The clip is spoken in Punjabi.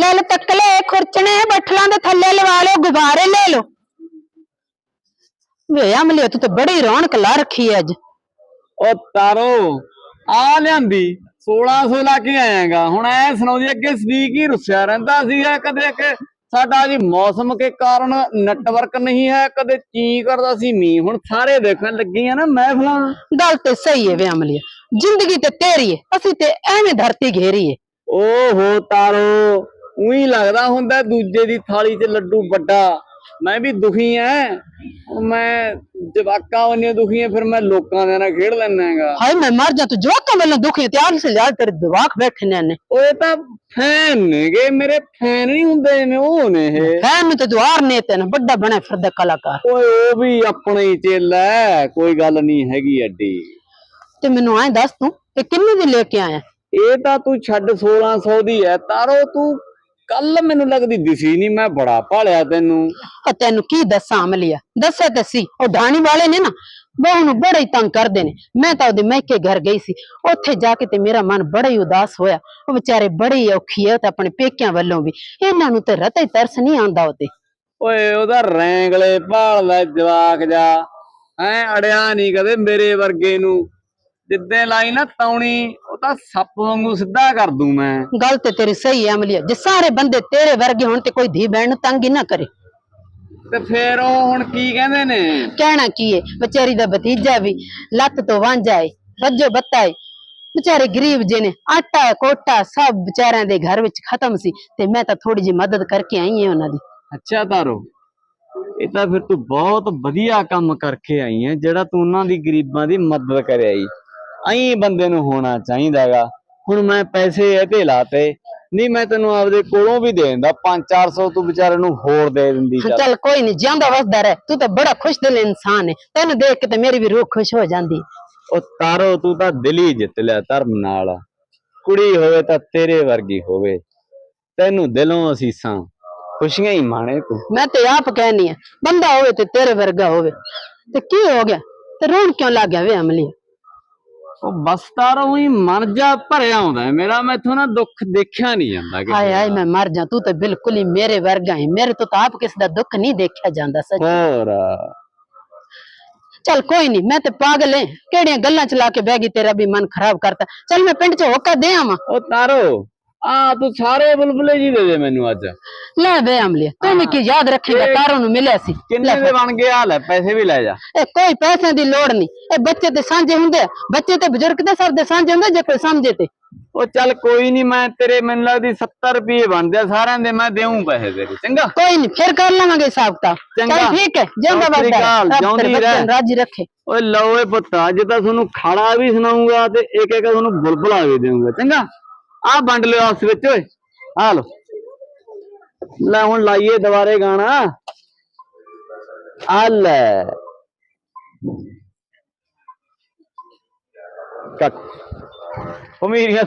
ਲੈ ਲੋ ਤੱਕਲੇ ਖੁਰਚਣੇ ਬੱਠਲਾਂ ਦੇ ਥੱਲੇ ਲਵਾ ਲਓ ਗੁਬਾਰੇ ਲੈ ਲਓ। ਵੇ ਅਮਲੀਆ ਤੂੰ ਤੇ ਬੜੀ ਰੌਣਕ ਲਾ ਰੱਖੀ ਐ ਅੱਜ। ਉਹ ਤਾਰੋ ਆ ਲਿਆਂਦੀ 1600 ਲਾ ਕੇ ਆਏਗਾ ਹੁਣ ਐ ਸੁਣਾਉਂਦੀ ਅੱਗੇ ਸਦੀਕ ਹੀ ਰੁੱਸਿਆ ਰਹਿੰਦਾ ਸੀਗਾ ਕਦੇ ਕਿ ਸਾਡਾ ਜੀ ਮੌਸਮ ਕੇ ਕਾਰਨ ਨੈਟਵਰਕ ਨਹੀਂ ਹੈ ਕਦੇ ਚੀ ਕਰਦਾ ਸੀ ਮੀਂਹ। ਹੁਣ ਸਾਰੇ ਦੇਖਣ ਲੱਗੀਆਂ ਨਾ ਮਹਿਫਲਾਂ। ਗੱਲ ਤੇ ਸਹੀ ਹੈ ਵੇ ਅਮਲੀਆ ਜ਼ਿੰਦਗੀ ਤੇ ਤੇਰੀ ਹੈ ਅਸੀਂ ਤੇ ਐਵੇਂ ਧਰਤੀ ਘੇਰੀ ਹੈ ਓਹੋ ਤਾਰੋ ਉਹੀ ਲੱਗਦਾ ਹੁੰਦਾ ਦੂਜੇ ਦੀ ਥਾਲੀ 'ਚ ਲੱਡੂ ਵੱਡਾ ਮੈਂ ਵੀ ਦੁਖੀ ਐ ਹੁਣ ਮੈਂ ਜਵਾਕਾਂ ਵੰਨੇ ਦੁਖੀ ਐ ਫਿਰ ਮੈਂ ਲੋਕਾਂ ਦੇ ਨਾਲ ਖੇਡ ਲੈਣਾ ਹੈਗਾ ਹਾਏ ਮੈਂ ਮਰ ਜਾ ਤੂੰ ਜਵਾਕਾਂ ਵੱਲੋਂ ਦੁਖੀ ਤੇ ਆਲ ਸੇ ਲਿਆ ਤੇਰੇ ਜਵਾਕ ਬੈਠੇ ਨੇ ਨੇ ਓਏ ਤਾਂ ਫੈਨ ਨੇਗੇ ਮੇਰੇ ਫੈਨ ਨਹੀਂ ਹੁੰਦੇ ਨੇ ਉਹ ਨੇ ਇਹ ਹੈ ਮੈਂ ਤੇ ਦੁਆਰ ਨੇ ਤੇ ਨਾ ਵੱਡਾ ਬਣਿਆ ਫਿਰਦਾ ਕਲਾਕਾਰ ਓਏ ਉਹ ਵੀ ਆਪਣੇ ਹੀ ਚੇਲਾ ਹੈ, ਕੋਈ ਗੱਲ ਨਹੀਂ ਹੈਗੀ ਐਡੀ ਤੇ ਮੈਨੂੰ ਐਂ ਦੱਸ ਤੂੰ ਇਹ ਕਿੰਨੇ ਦੀ ਲੈ ਕੇ ਆਇਆ ਇਹ ਤਾਂ ਤੂੰ ਛੱਡ 1600 ਦੀ ਐ ਤਾਰੋ ਤੂੰ ਕੱਲ ਮੈਨੂੰ ਲੱਗਦੀ ਦਿਸੀ ਨਹੀਂ ਮੈਂ ਬੜਾ ਭਾਲਿਆ ਤੈਨੂੰ। ਆ ਤੈਨੂੰ ਕੀ ਦੱਸਾਂ ਅਮਲੀਆ? ਦੱਸਿਆ ਤੇ ਸੀ। ਉਹ ਢਾਣੀ ਵਾਲੇ ਨੇ ਨਾ ਬਹੂ ਨੂੰ ਬੜਾ ਹੀ ਤੰਗ ਕਰਦੇ ਨੇ। ਮੈਂ ਤਾਂ ਉਹਦੇ ਮਹਿਕੇ ਘਰ ਗਈ ਸੀ। ਉੱਥੇ ਜਾ ਕੇ ਤੇ ਮੇਰਾ ਮਨ ਬੜਾ ਹੀ ਉਦਾਸ ਹੋਇਆ। ਉਹ ਵਿਚਾਰੇ ਬੜੇ ਹੀ ਔਖੀ ਹੈ ਤੇ ਆਪਣੇ ਪੇਕਿਆਂ ਵੱਲੋਂ ਵੀ। ਇਹਨਾਂ ਨੂੰ ਤੇ ਰਤਾ ਤਰਸ ਨਹੀਂ ਆਉਂਦਾ ਉਹਤੇ। ਓਏ ਉਹਦਾ ਰੈਂਗਲੇ ਭਾਲਦਾ ਜਵਾਕ ਜਾ। ਐ ਅੜਿਆ ਨਹੀਂ ਕਦੇ ਮੇਰੇ ਵਰਗੇ ਨੂੰ। ਜਿੱਦੇ ਲਾਈ ਨਾ ਤੌਣੀ ਤਾਂ ਸੱਪ ਵਾਂਗੂ ਸਿੱਧਾ ਕਰ ਦੂੰ ਮੈਂ। ਗੱਲ ਤੇ ਤੇਰੀ ਸਹੀ ਹੈ ਅਮਲੀਆ ਜੇ ਸਾਰੇ ਬੰਦੇ ਤੇਰੇ ਵਰਗੇ ਹੋਣ ਤੇ ਕੋਈ ਧੀ ਭੈਣ ਨੂੰ ਤੰਗ ਹੀ ਨਾ ਕਰੇ। ਤੇ ਫੇਰ ਉਹ ਹੁਣ ਕੀ ਕਹਿੰਦੇ ਨੇ? ਕਹਿਣਾ ਕੀ ਹੈ ਵਿਚਾਰੀ ਦਾ ਭਤੀਜਾ ਵੀ ਲੱਤ ਤੋਂ ਵਾਂਝਾ ਏ ਰੱਜੋ ਬੱਤਾ ਏ। ਵਿਚਾਰੇ ਗਰੀਬ ਜੇ ਨੇ ਆਟਾ ਕੋਟਾ ਸਭ ਵਿਚਾਰਿਆਂ ਦੇ ਘਰ ਵਿੱਚ ਖਤਮ ਸੀ ਤੇ ਮੈਂ ਤਾਂ ਥੋੜੀ ਜਿਹੀ ਮਦਦ ਕਰਕੇ ਆਈ ਹਾਂ ਉਹਨਾਂ ਦੀ। ਅੱਛਾ ਤਾਰੋ ਇਹ ਤਾਂ ਫਿਰ ਤੂੰ ਬਹੁਤ ਵਧੀਆ ਕੰਮ ਕਰਕੇ ਆਈ ਹੈ ਜਿਹੜਾ ਤੂੰ ਉਹਨਾਂ ਦੀ ਗਰੀਬਾਂ ਦੀ ਮਦਦ ਕਰਿਆ ਈ। ਐਂ ਬੰਦੇ ਨੂੰ ਹੋਣਾ ਚਾਹੀਦਾ ਹੈਗਾ ਹੁਣ ਮੈਂ ਪੈਸੇ ਇਹਦੇ ਲਾਤੇ ਨਹੀਂ ਮੈਂ ਤੈਨੂੰ ਆਪਦੇ ਕੋਲੋਂ ਵੀ ਦੇ ਦਿੰਦਾ 5-400 ਤੂੰ ਵਿਚਾਰੇ ਨੂੰ ਹੋਰ ਦੇ ਦਿੰਦੀ ਚੱਲ। ਚੱਲ ਕੋਈ ਨਹੀਂ ਜਿਉਂਦਾ ਵਸਦਾ ਰਹਿ। ਤੂੰ ਤਾਂ ਬੜਾ ਖੁਸ਼ਦਿਲ ਇਨਸਾਨ ਹੈ ਤੈਨੂੰ ਦੇਖ ਕੇ ਤੇ ਮੇਰੀ ਵੀ ਰੂਹ ਖੁਸ਼ ਹੋ ਜਾਂਦੀ। ਉਹ ਤਾਰੋ ਤੂੰ ਤਾਂ ਦਿਲ ਹੀ ਜਿੱਤ ਲਿਆ ਧਰਮ ਨਾਲ। ਕੁੜੀ ਹੋਵੇ ਤਾਂ ਤੇਰੇ ਵਰਗੀ ਹੋਵੇ। ਤੈਨੂੰ ਦਿਲੋਂ ਅਸੀਸਾਂ ਖੁਸ਼ੀਆਂ ਹੀ ਮਾਣੇ ਤੂੰ। ਮੈਂ ਤੇ ਆਪ ਕਹਿਨੀ ਆ ਬੰਦਾ ਹੋਵੇ ਤੇ ਤੇਰੇ ਵਰਗਾ ਹੋਵੇ। ਤੇ ਕੀ ਹੋ ਗਿਆ? ਤੇ ਰੋਣ ਕਿਉਂ ਲੱਗ ਗਿਆ ਵੇ ਅਮਲੀ ਉਹ ਬਸ ਤਾਰੋ ਹੀ ਮਨ ਜਾ ਭਰਿਆ ਆਉਂਦਾ ਮੇਰਾ ਮੈਥੋਂ ਨਾ ਦੁੱਖ ਦੇਖਿਆ ਨਹੀਂ ਜਾਂਦਾ ਕਿਸੇ ਹਾਏ ਹਾਏ। ਮੈਂ ਮਰ ਜਾ ਤੂੰ ਤਾਂ ਬਿਲਕੁਲ ਹੀ ਮੇਰੇ ਵਰਗਾ ਹੈ। ਮੇਰੇ ਤੋਂ ਤਾਂ ਆਪ ਕਿਸ ਦਾ ਦੁੱਖ ਨਹੀਂ ਦੇਖਿਆ ਜਾਂਦਾ ਸੱਚ। ਹੋਰ। ਚੱਲ ਕੋਈ ਨਹੀਂ ਮੈਂ ਤੇ ਪਾਗਲ ਐ ਕਿਹੜੀਆਂ ਗੱਲਾਂ ਚ ਲਾ ਕੇ ਬਹਿ ਗਈ ਤੇਰਾ ਵੀ ਮਨ ਖਰਾਬ ਕਰਤਾ। ਚੱਲ ਮੈਂ ਪਿੰਡ ਚ ਹੋਕਾ ਦੇ ਆਵਾਂ। ਉਹ ਤਾਰੋ। ਆ ਤੂੰ ਸਾਰੇ ਬੁਲਬੁਲੇ ਜੀ ਦੇ ਦੇ ਮੈਨੂੰ ਅੱਜ। ਲੈ ਵੇ ਅਮਲੀਆ ਤੂੰ ਵੀ ਕੀ ਯਾਦ ਰੱਖੇਗਾ ਤਾਰੋਂ ਨੂੰ ਮਿਲਿਆ ਸੀ? ਕਿੰਨੇ ਦੇ ਬਣ ਗਏ? ਆ ਲੈ ਪੈਸੇ ਵੀ ਲੈ ਜਾ। ਇਹ ਕੋਈ ਪੈਸਿਆਂ ਦੀ ਲੋੜ ਨਹੀਂ। ਇਹ ਬੱਚੇ ਤੇ ਸਾਂਝੇ ਹੁੰਦੇ ਬੱਚੇ ਤੇ ਬਜ਼ੁਰਗ ਦੇ ਸਭ ਦੇ ਸਾਂਝੇ ਹੁੰਦੇ ਜੇ ਕੋਈ ਸਮਝੇ ਤੇ। ਉਹ ਚੱਲ ਕੋਈ ਨਹੀਂ ਮੈਂ ਤੇਰੇ ਮੈਨੂੰ ਲੱਗਦੀ 70 ਰੁਪਏ ਬਣਦੇ ਆ ਸਾਰਿਆਂ ਦੇ ਮੈਂ ਦੇਉਂ ਪੈਸੇ ਤੇਰੇ ਚੰਗਾ? ਕੋਈ ਨਹੀਂ ਫਿਰ ਕਰ ਲਵਾਂਗੇ ਹਿਸਾਬ ਤਾਂ। ਚੰਗਾ। ਠੀਕ ਹੈ ਰੱਬ ਤੇਰੇ ਜਿਉਂਦੀ ਰਹਿ। ਰਾਜੀ ਰੱਖੇ। ਓਏ ਲਓ ਏ ਪੁੱਤ ਅੱਜ ਤਾਂ ਤੁਹਾਨੂੰ ਖਾੜਾ ਵੀ ਸੁਣਾਉਂਗਾ ਤੇ ਇੱਕ ਇੱਕ ਤੁਹਾਨੂੰ ਬੁਲਬੁਲਾ ਵੀ ਦੇਵਾਂਗਾ ਚੰਗਾ? ਆ ਵੰਡ ਲਿਓ ਆਪਸ ਵਿੱਚ, ਓਏ। ਆ ਲਓ। ਲੈ ਹੁਣ ਲਾਈਏ ਦੁਬਾਰੇ ਗਾਣਾ। ਆ ਲੈ। ਕੱਟ। ਉਹ ਮੇਰੀਆਂ